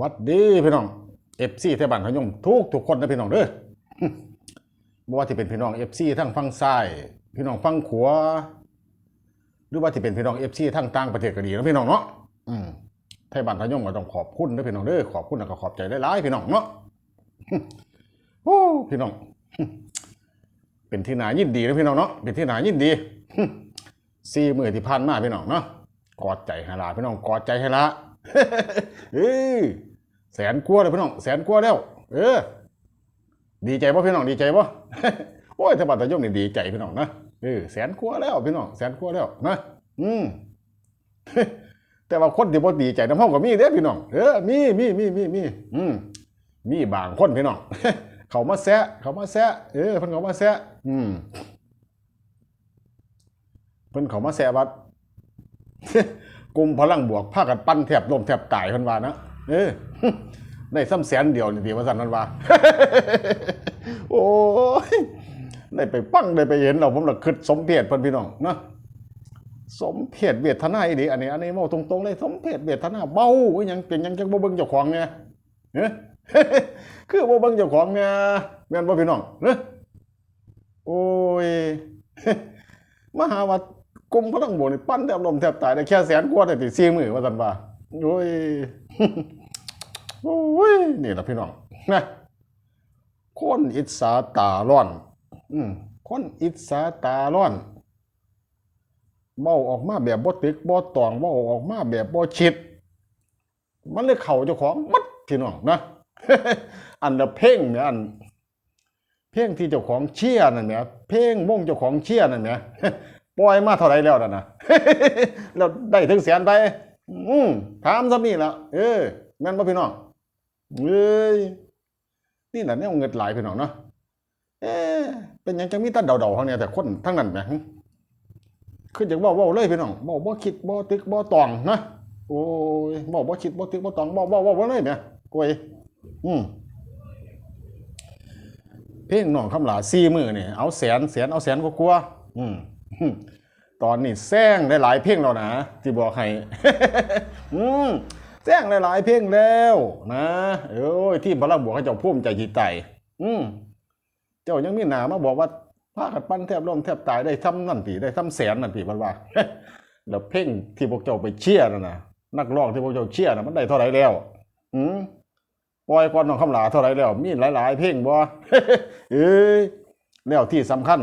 วัดดีพี่น้องเอฟซีเทบันพยมทุกทุกคนนะพี่น้องเด้อบ่ว่าที่เป็นพี่น้องเอฟซีทั้งฝั่งซ้ายพี่น้องฝั่งขวาหรือว่าที่เป็นพี่น้องเอฟซีทั้งต่างประเทศก็ดีนะพี่น้องเนาะอืมไทยบ้านพยมก็ต้องขอบคุณนะพี่น้องเด้อขอบคุณแล้วก็ขอบใจหลายๆพี่น้องเนาะโอ้พี่น้องเป็นที่นายินดีนะพี่น้องเนาะเป็นที่นายินดีสี่มือที่ผ่านมาพี่น้องเนาะกอดใจให้ละพี่น้องกอดใจให้ละ เอ้ยแสนกลัวเลยพี่น้องแสนกลัวแล้ว เออ ดีใจป่ะพี่น้องดีใจป่ะโอ้ยถ้าบัตรยมนี่ดีใจพี่น้องนะเออแสนกลัวแล้วพี่น้องแสนกลัวแล้วนะอืมแต่ว่าคนที่บ่ดีใจน้ำห้องก็มีเด้อพี่น้องเออมีมีมีมีมีอืมมีบางคนพี่น้องเขามาแซะเขามาแซะเออเพิ่นเขามาแซะอืมเพิ่นเขามาแซะวัด กลุ่มพลังบวกพากันปั้นแทบลมแทบตายพิ่นว่านะเออได้ซ้ำแสนเดียวนี่ดีว่าซั่นนันว่าโอ้ยได้ไปปั้งได้ไปเห็นเราผมละคิดสมเพชเพิ่นพี่น้องนะสมเพชเวทนาอีดีอันนี้ อันนี้เว้าตรงๆเลยสมเพชเวทนาเบาอีหยังเป็นยังจังบ่เบิ่งเจ้าของเนี่ยเอ้อคือบ่เบิ่งเจ้าของเนี่ยแม่นบ่พี่น้องเนอ้อโอ้ยมาหาว่า กลุ่มพลังบวกนี่ปั้นแทบลมแทบตายได้แค่แสนกว่าได้ติสี่มือว่าซั่นว่าโอ้ยโอ้ยนี่ละพี่น้องนะคนอิจฉาตาร้อน อืมคนอิจฉาตาร้อนเบาออกมาแบบบ่ตึกบ่ตองเบาออกมาแบบบ่ชิด มันเลยเข้าเจ้าของมัดพี่น้องนะอันละเพ่งเนี่ยอัน เพลงที่เจ้าของเชี่ยนั่นแหละเพลงวงเจ้าของเชี่ยนั่นแหละ ปล่อยมาเท่าไรแล้วนั่นนะเราได้ถึงแสนไป อืมถามซะนี่ละเออแม่นบ่พี่น้องเอ้ยนี่แหละเนี่ยเงินหลายพี่น้องเนาะเอ๊ะเป็นยังจังมีตาเดาๆเขาเนี่ยแต่คนทั้งนั้นแหมคือจังเว้าเว้าเลยพี่น้องเว้าบ่คิดบ่ตึกบ่ตองนะโอ้ยเว้าบ่คิดบ่ตึกบ่ตองเว้าเว้าเว้าเว้าเลยกวยอืมเพลงน้องคำหลาสี่มือนี่ยเอาแสนแสนเอาแสนกว่าๆอืม ตอนนี้แซงได้หลายเพลงแล้วนะที่บอกให้อืมแซงได้หลายเพลงแล้วนะเอ้ยที่พลังบวกให้เจ้าพุ่มใจจิตใจอืมเจ้ายังมีหนามาบอกว่าพากันปั้นแทบล้มแทบตายได้ทำนั่นตีได้ทำแสนนั่นตีมันว่าแล้วเพลงที่พวกเจ้าไปเชียร์นั่นนะนักร้องที่พวกเจ้าเชียร์น่ะมันได้เท่าไรแล้ว อืมปล่อยก่อนน้องคำหลาเท่าไรแล้ว มีหลาย ๆ เพลงบ่เอ้ยแล้วที่สำคัญ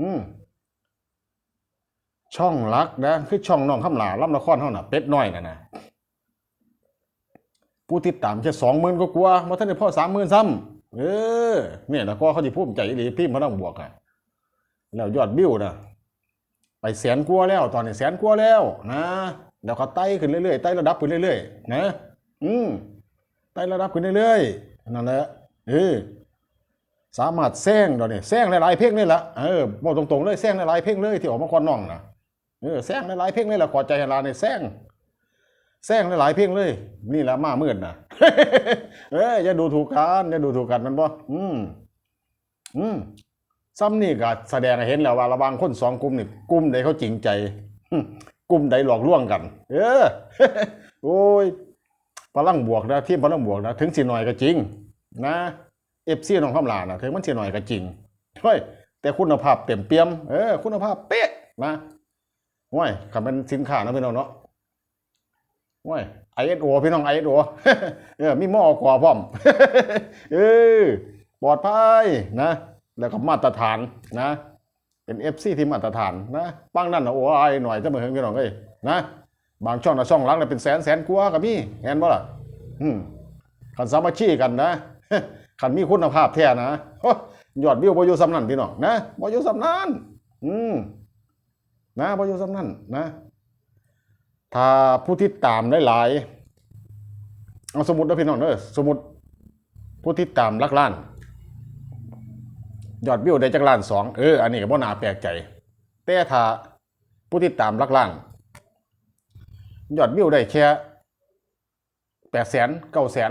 อืม ช่องรักนะคือช่องน้องคำหลาล่ำละครเท่าน่ะเป็ดน้อยน่ะนะผู้ติดตามแค่สองหมื่นก็กลัวมาท่านได้พ่อสามหมื่นซ้ำเออเนี่ยแล้วก็เขาจะภูมิใจอีหลีพี่มาต้องบวกอะแล้วยอดวิวนะไปแสนกว่าแล้ว ตอนนี้แสนกว่าแล้วนะแล้วเขาไต่ขึ้นเรื่อยๆไต่ระดับขึ้นเรื่อยๆนะอืมไต่ระดับขึ้นเรื่อยๆนั่นแหละเออสามารถแซงเดี๋ยวนี้แซงหลายๆเพลงนี่แหละเออบอกตรงๆเลยแซงหลายๆเพลงเลยที่ออกมาคอนน้องนะ เออแซงหลายๆเพลงเลยแหละขอใจให้ลาในแซงแซงหลายๆเพลงเลย นี่แหละมามืดนะเอ้ยอย่าดูถูกกันอย่าดูถูกกันมันบ่อืมอืมซ้ำนี่ก็แสดงให้เห็นแล้วว่าระว่างคนสองกลุ่มนี่กลุ่มใดเขาจริงใจกลุ่มใดหลอกลวงกัน เออ โอ้ยพลังบวกนะทีมพลังบวกนะถึงสิหน่อยก็จริง นะเอฟซีน้องคำลานะถึงมันสิหน่อยก็จริงเฮ้ยแต่คุณภาพเต็มเปี่ยมเออคุณภาพเป๊ะนะ ว้ยคำเป็นสินค้านะพี่น้องเนาะว้ยไอเอสโอพี่น้องไอเอสโอเออมีหม้อกว่าพร้อมเออปลอดภัยนะ แล้วก็มาตรฐานนะ เป็นเอฟซีที่มาตรฐานนะปังนั่นนะโอ้ยหน่อยจะมาเห็นพี่น้องเอ้ยนะบางช่องนะช่องลังเนี่ยเป็นแสนแสนกว่ากับมีเห็นบ่ล่ะอืมขันสามัคคีกันนะขันมีคุณภาพแท้นะโอ้ยอดวิวบอยู่สำนันพี่น้องนะบอยู่สำนันอืม นะบ่อยู่สำนั่นนะ ถ้าผู้ที่ตามหลายๆเอาสมมุตินะพี่น้องเด้อสมมุติผู้ที่ตามลักล้าน ยอดวิวได้จักล้านสองเอออันนี้ก็บ่น่าแปลกใจ แต่ถ้าผู้ที่ตามลักล้าน ยอดวิวได้แค่แปดแสนเก้าแสน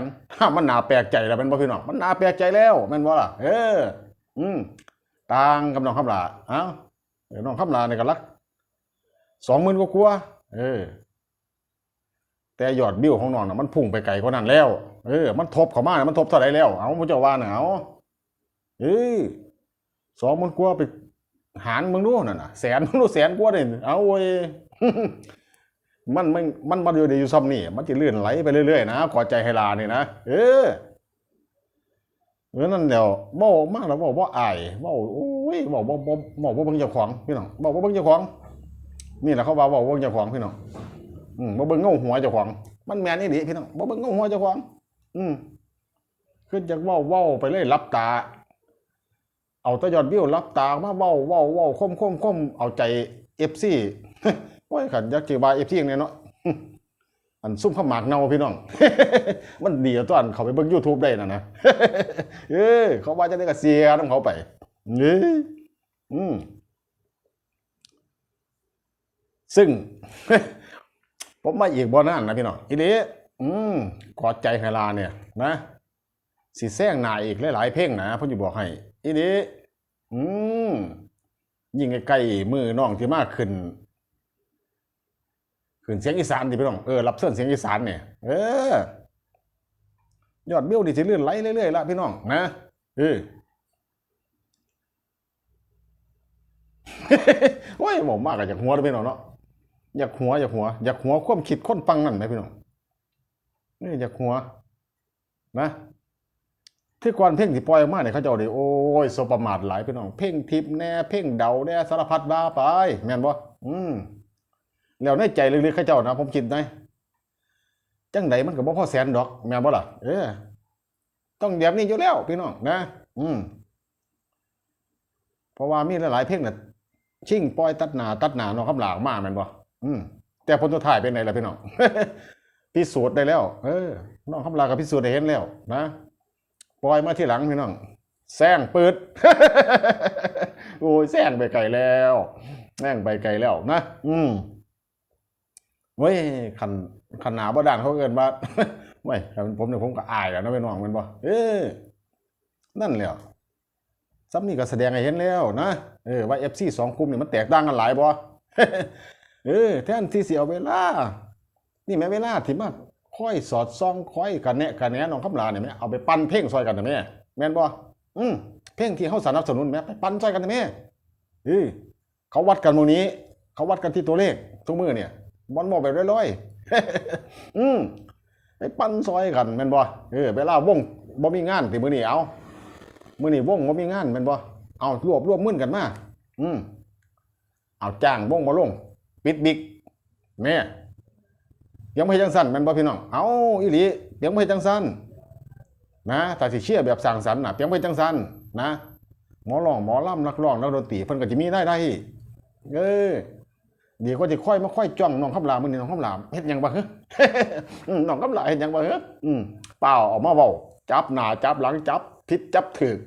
มันนาแปลกใจแล้วแมันบ่พี่น้องมันนาแปลกใจแล้วแมันบ่ล่ะเออ อืมต่างกับน้องคำลาเอ้าเออน้องคำลาเนี่ยก็รัก สองหมื่นกว่าๆเออ แต่ยอดบิวของน้องน่ะมันพุ่งไปไกลกว่านั้นแล้ว เออ มันทบเข้ามาน่ะมันทบเท่าไหรแล้ว เอาพระเจ้าว่าน่ะเอาเอ้ยสองหมันกว่าไปหารมึงดูนั่นน่ะแสนมึงดูแสนกว่าเนี่ยเอาเว้ยมันมันมันมาอยู่ในอยู่ซ้ำนี่ มันจะเลื่อนไหลไปเรื่อยๆนะขอใจให้ลานี่นะเออเพราะนั่นเดี๋ยวเบ้ามากแล้วเบ้าบ่อายเบ้าโอ้ยเบ้าบ่บ่เบ้าบ่เบิ่งเจ้าของพี่น้องเบ้าบ่เบิ่งเจ้าของ นี่แหละเขาว่าเบ้าบ่เบิ่งเจ้าของพี่น้องอืมบ่เบิ่งเงาหัวเจ้าของ มันแม่นอี่ดีพี่น้องบ่เบิ่งเงาหัวเจ้าของ อืมขึ้นจากว้าว้าไปเลยรับตา เอาตะยอดวิวรับตามาว้าว้าว้าคมคมคมเอาใจ FC โอ้ยขันอยากสิว่า FC อย่างเนี้ยเนาะอันซุ่มข้าวหมากเน่าพี่น้อง มันดีกว่าตอนเขาไปเบิ่ง YouTube ได้นะนะเออเขาว่าจะได้กระเสียน้ำเขาไปเอ้ยอืม ซึ่ง ผมมาอีกบ่นานนะพี่น้องอีนี้อืมกอดใจให้ลาเนี่ยนะสิแซงหนาอีกหลายๆเพลงนะเพิ่นสิบอกให้อีนี้อืมยิ่งใกล้ๆมือน้องที่มากขึ้น ขึ้นเสียงอีสานดิพี่น้องเออรับเส้นเสียงอีสานเนี่ยเออยอดวิวนี่สิเลื่อนไหลเรื่อยๆละพี่น้องนะเออโอ้ยบอกมากอะอยากหัวเด้อพี่น้องเนาะ อยากหัวอยากหัวอยากหัวความคิดค้นฟังนั่นไหมพี่น้องนี่อยากหัว นะที่ก่อนเพ่งที่ปล่อยออกมาเนี่ยเขาจะเอาดิโอ้ยสบประมาทหลายพี่น้องเพ่งทิพแน่เพ่งเดาแน่สารพัดบ้าไป แม่นบ่อืมแล้วในใจลึกๆเขาเจ้านะผมคิดนะจังไดมันก็บ่พอแสนดอก แม่นบ่ล่ะเออต้องแบบนี้อยู่แล้ว พี่น้องนะ อืมเพราะว่ามีหลายๆเพลงน่ะชิ่งปล่อยตัดหน้าตัดหน้าน้องคำหลางมาแม่นบ่ อืมแต่ผลสุดท้ายเป็นไงล่ะพี่น้องพิสูจน์ได้แล้ว เออ น้องคำลาก็พิสูจน์ได้เห็นแล้วนะปล่อยมาที่หลังพี่น้องแซงปืดโอ้ยแซงไปไกลแล้วแซงไปไกลแล้วนะอืมเว้ยขันขันหนาบ่ด่านเขาเกินว่าเว้ยผมเนี่ยผมก็อายแล้วนะพี่น้องมันบ่เออนั่นแหละซ้ำนี่ก็แสดงให้เห็นแล้วนะเออว่า FC สองกลุ่มนี่มันแตกต่างกันหลายบ่ เออแทนที่สิเอาเวลา นี่แม่เวลาที่มาค่อยสอดส่องค่อยกันแนะกันแหนะน้องคำลาเนี่ยแม่เอาไปปั้นเพลงซอยกันนะแม่แม่นบ่อืมเพลงที่เฮาสนับสนุนแม่ไปปั้นซอยกันนะแม่เออเขาวัดกันตรงนี้ เขาวัดกันที่ตัวเลขทุกมือเนี่ยบอลบอกแบบลอยๆอืมไปปั้นซอยกันแม่นบ่เออเวลาวงบ่มีงานที่มือนี้เอามือนี้วงบ่มีงานแม่นบ่เอารวบรวบมึนกันมาอืมเอาจ้างวงบ่ลง ปิดบิ๊กแม่เพียงบ่จังซั่นแม่นบ่พี่น้อง เอาอีหลีเพียงบ่จังซั่นนะถ้าสิเชียร์แบบสร้างสรรค์น่ะเพียงบ่จังซั่นนะหมอร้องหมอลำนักร้องนักดนตรีเพิ่นก็จะมีได้ได้เออเดี๋ยวก็จะค่อยมาค่อยจ้องน้องคำลามึงนี่น้องคำลาเฮ็ดยังบ่ฮะอืมน้องคำลาเฮ็ดยังบ่ฮะอืมเปล่าออกมาเว้าจับหน้าจับหลังจับผิดจับถูก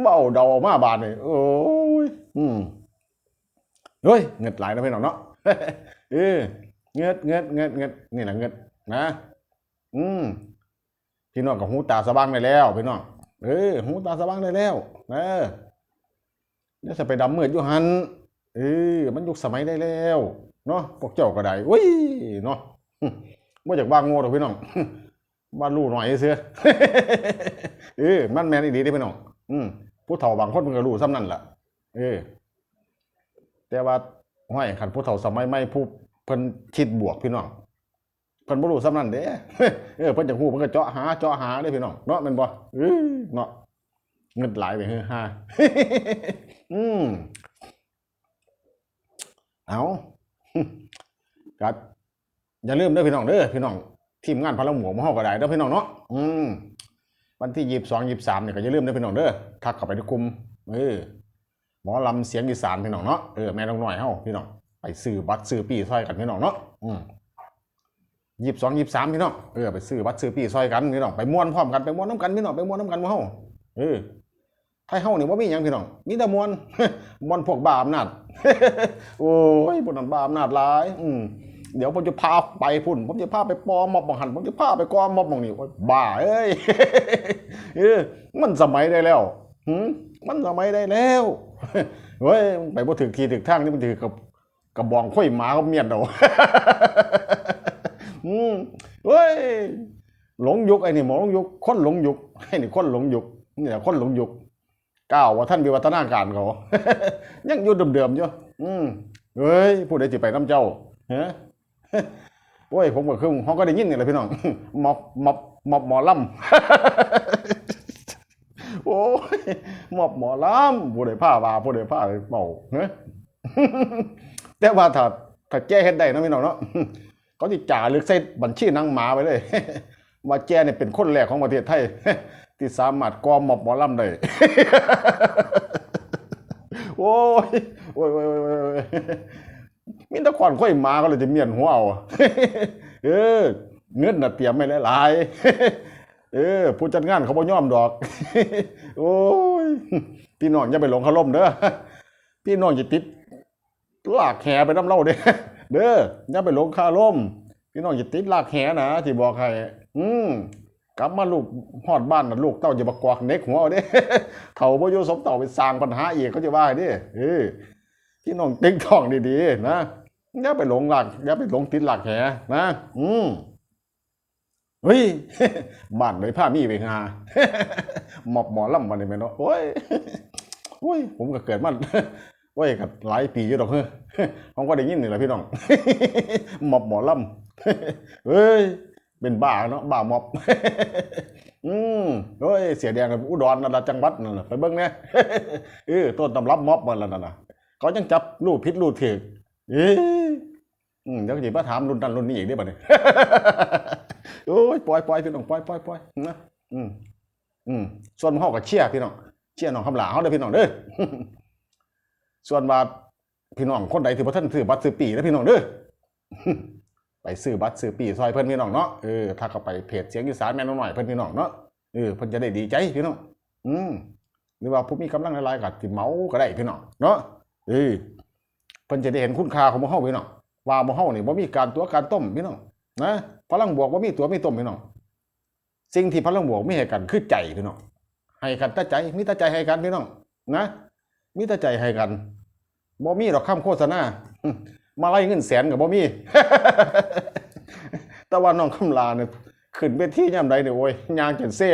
เว้าเดาออกมาบาดนี่โอ้ยอืม เฮ้ยเงิดหลายนะพี่น้องเนาะเออเงิดเงิดเงิดเงิดนี่น่ะเงิดนะ อืมพี่น้องกับหูตาสว่างได้แล้วพี่น้องเออหูตาสว่างได้แล้วเออเดี๋ยจะไปดำเมือดอยู่หันเออมันยุคสมัยได้แล้วเนาะพวกเจ้าก็ได้เว้ยเนาะว่าจากบ้างโง่หรอกพี่น้องบ้านรู้หน่อยเสือเออมันแมนอีดีได้พี่น้องอืมผู้เฒ่าบางคนมันก็รู้ซ้ำนั่นแหละเออ แต่ว่าห้อยขันผู้เฒ่าสมัยใหม่ผู้เพิ่นคิดบวกพี่น้องเพิ่นบ่รู้ซ้ำนั่นเด้เออเพิ่นจะฮู้เพิ่นก็เจาะหาเจาะหาเด้พี่น้องเนาะแม่นบ่เออเนาะเงินหลายไปเฮ้อฮ่าอืมเอาครับอย่าลืมเด้อพี่น้องเด้อพี่น้องทีมงานพลังหมวกมาเฮาก็ได้เด้อพี่น้องเนาะอืมวันที่ยี่สิบสองยี่สิบสามเนี่ยก็อย่าลืมเด้อพี่น้องเด้อทักเข้าไปในกลุ่มเออ หมอลำเสียงอีสานพี่น้องเนาะเออแม่น้องหน่อยเฮ้าพี่น้องไปซื้อบัตรซื้อปีซอยกันพี่น้องเนาะอืมยี่สิบสองยี่สิบสามพี่น้องเออไปซื้อบัตรซื้อปีซอยกันพี่น้องไปม่วนพร้อมกันไปม่วนน้ำกันพี่น้องไปม่วนน้ำกันมาเฮาเออไทยเฮ้านี่ว่ามีหยังพี่น้องมีแต่ม่วนม่วนพวกบ้าอำนาจโอ้ยพวกนั้นบ้าอำนาจร้าย อืมเดี๋ยวผมจะพาไปพุ่น ผมจะพาไปปอมอบบังหัน ผมจะพาไปกอมอบบังนี่โอ้ยบ้าเอ้ยเออมันสมัยได้แล้วหืมมันสมัยได้แล้ว เฮ้ยไปบ่ถึงทีถึงทางนี่มันถือกับกับบองค่อยหมากับเมียนเราอืมเฮ้ยหลงยุคไอ้นี่หมอหลงยุคคนหลงยุคไอ้นี่คนหลงยุคเนี่ยคนหลงยุคก้าวว่าท่านวิวัฒนาการเขา ยังอยู่เดิมๆอยู่อืมเฮ้ยผู้ใดจิไปน้ำเจ้าฮะโอ้ยผมก็คือเขาก็ได้ยินนี่แหละพี่น้องหมอบหมอบหมอบหมอลำ โอ้ยหมอบหมอลำผู้ใดผ้าว่าผู้ใดผ้าเมาเฮ้ยแต่ว่าถ้าถ้าแก้เฮ็ดได้นะพี่น้องเนาะเขาจะจ่าลึกใส่บัญชีนางหมาไปเลย ว่าแกเนี่ยเป็นคนแรกของประเทศไทยที่สามารถกอมหมอบหมอลำได้โอ้ยโอ้ยโอ้ยโอ้ยโอ้ยโอ้ยมีตะก่อนค่อยมาก็เลยจะเมียนหัวเอาเออเงินน่ะเตรียมไม่หลาย เออผู้จัดงานเขาบ่ยอมดอก โอ้ยพี่น้องอย่าไปหลงคารมเด้อพี่น้องอย่าติดลากแหไปน้ำเล่าเด้อเด้ออย่าไปหลงคารมพี่น้องอย่าติดลากแหนะที่บอกให้อืมกลับมาลูกฮอดบ้านนะลูกเต้าจะบักกวักเน็กหัวเอาเด้เฒ่าบ่อยู่สมเต่าไปสร้างปัญหาอีกเขาจะว่าเด้เออพี่น้องติ๊กท่องดีๆนะอย่าไปหลงหลักอย่าไปหลงติดหลักแหนะ อืม เฮ้ยบ้านเลยผ้ามีไปหาหมอบหมอลำมานี่แม่นเนาะโอ้ยโอ้ย ผมก็เกิดมันโอ้ยก็หลายปีอยู่ดอกเฮ้ยผมก็ได้ยินนี่แหละพี่น้องหมอบหมอลำเฮ้ยเป็นบ้าเนาะบ้าหมอบอืมเฮ้ยเสียแดงกับอุดรนั่นละจังหวัดนั่นน่ะไปเบิ่งแหน่ยเออต้นตำรับม็อบมันแล้วนั่นน่ะเขาจังจับลูกพิษลูกถือเอ้ยอืมเดี๋ยวก็สิมาถามรุ่นนั้นรุ่นนี้อีกได้บ่ะเนี่ย โอ้ยปล่อยปล่อยพี่น้องปล่อยปล่อยปล่อยนะอืมอืมส่วนเฮาก็เชี่ยพี่น้องเชี่ยน้องคำหลาเฮาเด้อพี่น้องเด้อส่วนว่าพี่น้องคนใดที่บ่ทันซื้อบัตรซื้อปีนะพี่น้องเด้อไปซื้อบัตรซื้อปีซอยเพิ่อนพี่น้องเนาะเออถ้าเข้าไปเพจเสียงอีสานแม่นหน่อยเพิ่อนพี่น้องเนาะเออเพิ่นจะได้ดีใจพี่น้องอืมหรือว่าผู้มีกำลังหลายๆก็สิเมาก็ได้พี่น้องเนาะเออเพิ่นจะได้เห็นคุณค่าของมู่เฮาพี่น้องว่ามู่เฮานี่บ่มีการตัวการต้มพี่น้องนะ พลังบวกบ่ามีตัวมีต้มพี่น้องสิ่งที่พลังบวกไมีให้กันคือใจพี่น้องให้กันแต่ใจมีแต่ใจให้กันพี่น้องนะมีแต่ใจให้กันบ่มีดอกคำโฆษณามาไล่เงินแสนกับบ่มีแต่ว่าน้องคำลาเนี่ยขึ้นไปที่ย่ำใดเนี่ยโอ้ยยางจนเซ่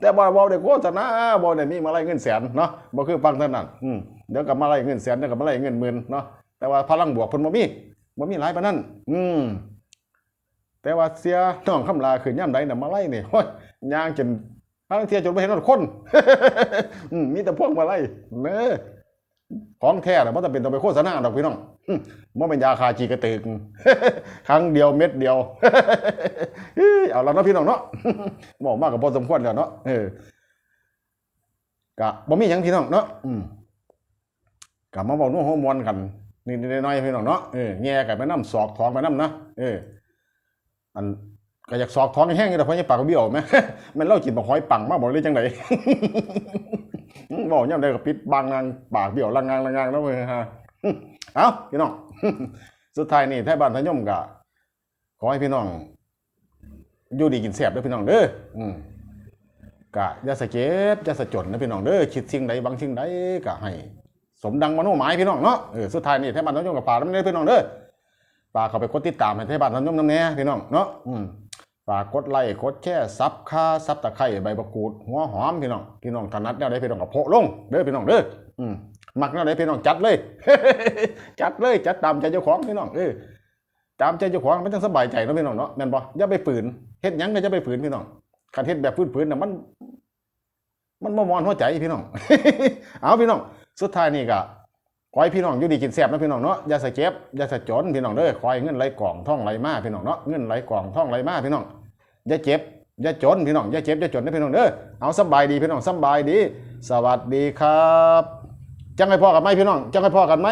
แต่บ่บ่ได้โฆษณาบ่ได้มีมาไล่เงินแสนเนาะบ่คือฟังเท่านั้นอืมเดี๋ยวกับมาไล่เงินแสนเดี๋ยวกับมาไล่เงินหมื่นเนาะแต่ว่าพลังบวกเพิ่นบ่มีบ่มีหลายปานนั้น อืม แต่ว่าเสียน้องคำลาขึ้นย่ำใดน่ะมาไล่เนี่โอ้ยยางจนทางเทียจนบ่เห็นรถคนมีแต่พวกมาไล่เน้อของแท้น่ะบ่จำเป็นต้องไปโฆษณาดอกพี่น้องหึบ่เป็นยาคาจีกระตึกครั้งเดียวเม็ดเดียวเอาแล้วเนาะพี่น้องเนาะบอกมากกับพอสมควรแล้วเนาะเออกะบ่มีหยังพี่น้องเนาะอืมกะมาบอกนุ่งหัวมวนกันนี่น้อยพี่น้องเนาะเออแง่กันไปน้ำสอกท้องไปน้ำนะเออ อันก็อยากสอกท้องแห้งอยู่แต่เพราะยังปากก็เบี้ยวแม่แมันเล่าจิตบอกหอยปังมากบอกเลยจังไดบอกย่ำได้ก็ปิดบางงางปากเบี้ยวลังงางลังงางแล้วเว้ยฮะเอ้าพี่น้องสุดท้ายนี่ไทยบ้านทายมกะขอให้พี่น้องอยู่ดีกินแซ่บด้อพี่น้องเด้ออืมกะยาสะเจ็บยาสะจนนะพี่น้องเด้อคิดสิ่งใดบางสิ่งใดกะให้ สมดังมโนหมายพี่น้องเนาะเออสุดท้ายนี่ไทยบ้านทายมกับฝากน้ำเด้พี่น้องเด้อ ฝากเข้าไปกดติดตามให้ไทยบ้านทายมน้ำแน่พี่น้องเนาะอืมฝากกดไลค์กดแชร์ซับค่าซับตะไคร้ใบมะกูดหัวหอมพี่น้องพี่น้องถนัดแนวใดพี่น้องก็โพลงเด้อพี่น้องเด้ออืมมักแนวใดพี่น้องจัดเลย จัดเลยจัดตามใจเจ้าของพี่น้องเออตามใจเจ้าของมันจังสบายใจเนาะพี่น้องเนาะแม่นบ่อย่าไปฝืนเฮ็ดหยังก็จะไปฝืนพี่น้องคันเฮ็ดแบบฝืนๆน่ะมัน มันบ่มอนหัวใจพี่น้อง เอาพี่น้อง สุดท้ายนี่ก็ ขอให้พี่น้องอยู่ดีกินแซ่บนะพี่น้องเนาะอย่าสะเจ็บอย่าสะจนพี่น้องเด้อขอให้เงินไหลกล่องท่องไหลมาพี่น้องเนาะเงินไหลกล่องท่องไหลมาพี่น้องอย่าเจ็บอย่าจนพี่น้องอย่าเจ็บอย่าจนนะพี่น้องเด้อเอาสบายดีพี่น้องสบายดี สวัสดีครับจังให้พ่อกันไหมพี่น้องจังให้พ่อกันไหม